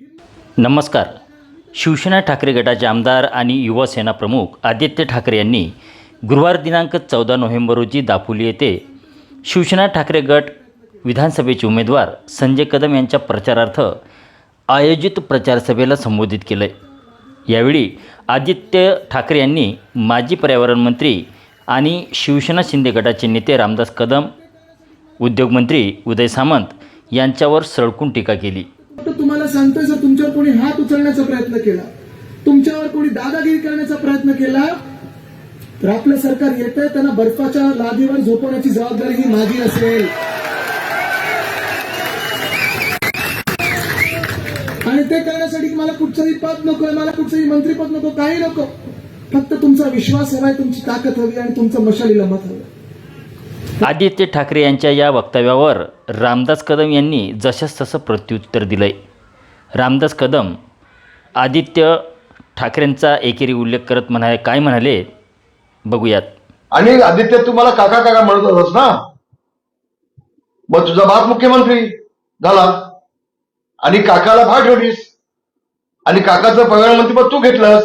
नमस्कार. शिवसेना ठाकरे गटाचे आमदार आणि युवासेना प्रमुख आदित्य ठाकरे यांनी गुरुवार दिनांक चौदा नोव्हेंबर रोजी दापोली येथे शिवसेना ठाकरे गट विधानसभेचे उमेदवार संजय कदम यांच्या प्रचारार्थ आयोजित प्रचारसभेला संबोधित केलं यावेळी आदित्य ठाकरे यांनी माजी पर्यावरण मंत्री आणि शिवसेना शिंदे गटाचे नेते रामदास कदम उद्योगमंत्री उदय सामंत यांच्यावर सळकून टीका केली. तर तुम्हाला सांगतोय जर तुमच्यावर कोणी हात उचलण्याचा प्रयत्न केला तुमच्यावर कोणी दादागिरी करण्याचा प्रयत्न केला तर आपलं सरकार येतंय त्यांना बर्फाच्या लादीवर झोपवण्याची जबाबदारी ही माझी असेल. आणि ते करण्यासाठी मला कुठचंही पद नकोय मला कुठचंही मंत्रीपद नको काही नको. फक्त तुमचा विश्वास हवाय तुमची ताकद हवी आणि तुमचं मशालीला मत हवं आदित्य ठाकरे यांच्या या वक्तव्यावर रामदास कदम यांनी जसंच तसं प्रत्युत्तर दिलंय. रामदास कदम आदित्य ठाकरेंचा एकेरी उल्लेख करत म्हणाले काय म्हणाले? बघूयात. आणि आदित्य तू मला काका काका म्हणत होतास ना? मग तुझा बाप मुख्यमंत्री झाला. आणि काकाला भाग ठेवलीस आणि काकाचं प्रधानमंत्री पद तू घेतलंस.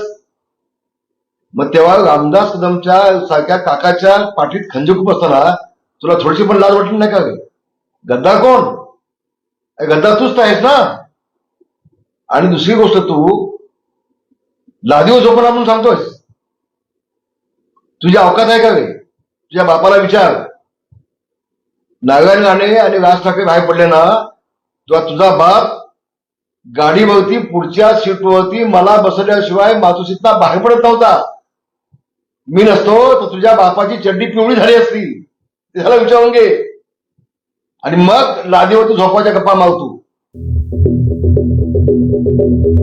मग तेव्हा रामदास कदमच्या सारख्या काकाच्या पाठीत खंजूक बसताना तुला थोडीशी पण लाज वाटली नाही का गद्दा कोण? अरे तूच तर आहेस ना? आणि दुसरी गोष्ट तू लादीव झोपला म्हणून सांगतोयस तुझी अवकात आहे का रे? तुझ्या बापाला विचार. नारायण राणे आणि राज ठाकरे बाहेर पडले ना तुला तुझा बाप गाडीवरती पुढच्या सीटवरती मला बसवल्याशिवाय मातोश्रीतला बाहेर पडत नव्हता. मी नसतो तर तुझ्या बापाची चड्डी पिवळी झाली असती. ते झालं विचारून घे. आणि मग लादीवरती झोपाच्या गप्पा मारतो.